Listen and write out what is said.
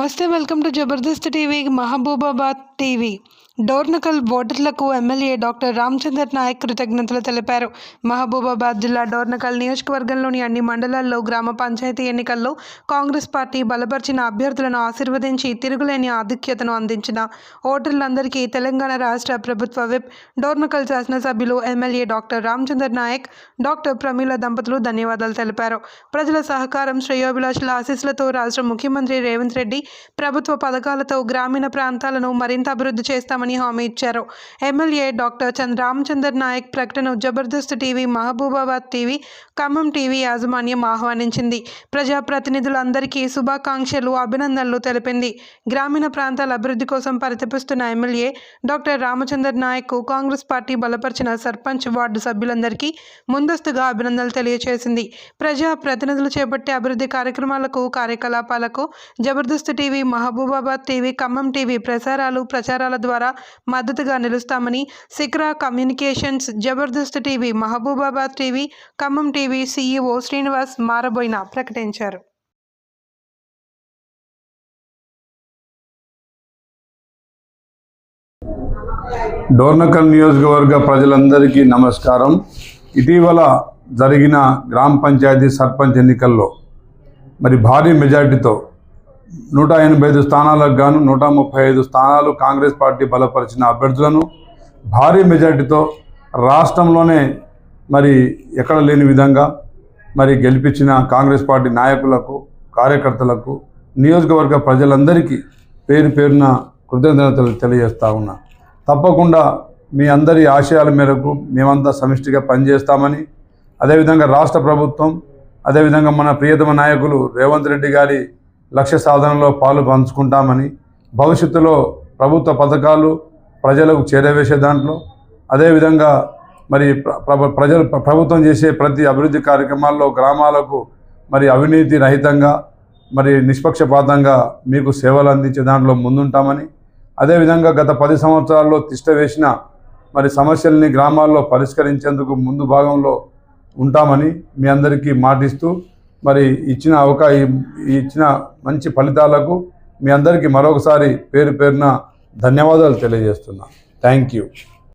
నమస్తే welcome to Jabardasth TV Mahabubabad TV. Dornakal ఓటర్లకు MLA doctor Ramachandar Naik కృతజ్ఞతలు తెలిపారు. మహబూబాబాద్ జిల్లా డోర్నకల్ నియోజకవర్గంలోని అన్ని మండలాల్లో గ్రామ పంచాయతీ ఎన్నికల్లో కాంగ్రెస్ పార్టీ బలపరిచిన అభ్యర్థులను ఆశీర్వదించి తిరుగులేని ఆధిక్యతను అందించిన ఓటర్లందరికీ తెలంగాణ రాష్ట్ర ప్రభుత్వ విప్ డోర్నకల్ శాసనసభ్యులు MLA doctor Ramachandar Nayak doctor Pramila దంపతులు ధన్యవాదాలు తెలిపారు. ప్రజల సహకారం శ్రేయోభిలాషుల ఆశీస్సులతో రాష్ట్ర ముఖ్యమంత్రి రేవంత్ రెడ్డి ప్రభుత్వ పథకాలతో గ్రామీణ ప్రాంతాలను మరింత అభివృద్ధి చేస్తామని హామీ ఇచ్చారు. ఎమ్మెల్యే డాక్టర్ చంద్ర రామచందర్ నాయక్ ప్రకటన Jabardasth TV Mahabubabad TV Khammam TV యాజమాన్యం ఆహ్వానించింది. ప్రజాప్రతినిధులందరికీ శుభాకాంక్షలు అభినందనలు తెలిపింది. గ్రామీణ ప్రాంతాల అభివృద్ధి కోసం పరితపిస్తున్న MLA doctor Ramachandar Nayak Congress party బలపరిచిన సర్పంచ్ వార్డు సభ్యులందరికీ ముందస్తుగా అభినందనలు తెలియజేసింది ప్రజా ప్రతినిధులు చేపట్టే అభివృద్ధి కార్యక్రమాలకు కార్యకలాపాలకు Jabardasth TV Mahabubabad TV Khammam TV ప్రసారాలు ప్రచారాల ద్వారా మద్దతుగా నిలుస్తామని Sikra communications Jabardasth TV Mahabubabad TV Khammam TV CEO Srinivas Maraboina ప్రకటించారు. డోర్నకల్ నియోజకవర్గ ప్రజలందరికీ నమస్కారం. ఇటీవల జరిగిన గ్రామ పంచాయతీ సర్పంచ్ ఎన్నికల్లో మరి భారీ మెజార్టీతో నూట ఎనభై ఐదు స్థానాలకు గాను నూట ముప్పై ఐదు స్థానాలు కాంగ్రెస్ పార్టీ బలపరిచిన అభ్యర్థులను భారీ మెజార్టీతో రాష్ట్రంలోనే మరి ఎక్కడ లేని విధంగా మరి గెలిపించిన కాంగ్రెస్ పార్టీ నాయకులకు కార్యకర్తలకు నియోజకవర్గ ప్రజలందరికీ పేరు పేరున కృతజ్ఞతలు తెలియజేస్తా ఉన్నా. తప్పకుండా మీ అందరి ఆశయాల మేరకు మేమంతా సమిష్టిగా పనిచేస్తామని అదేవిధంగా రాష్ట్ర ప్రభుత్వం అదేవిధంగా మన ప్రియతమ నాయకులు రేవంత్ రెడ్డి గారి లక్ష్య సాధనలో పాలు పంచుకుంటామని భవిష్యత్తులో ప్రభుత్వ పథకాలు ప్రజలకు చేరవేసే దాంట్లో అదేవిధంగా మరి ప్ర- ప్రజలు ప్రభుత్వం చేసే ప్రతి అభివృద్ధి కార్యక్రమాల్లో గ్రామాలకు మరి అవినీతి రహితంగా మరి నిష్పక్షపాతంగా మీకు సేవలు అందించే దాంట్లో ముందుంటామని అదేవిధంగా గత పది సంవత్సరాల్లో తిష్ట వేసిన మరి సమస్యల్ని గ్రామాల్లో పరిష్కరించేందుకు ముందు భాగంలో ఉంటామని మీ అందరికీ మాటిస్తూ మరి ఇచ్చిన అవకాశం ఇచ్చిన మంచి ఫలితాలకు మీ అందరికీ మరొకసారి పేరు పేరున ధన్యవాదాలు తెలియజేస్తున్నా. Thank you.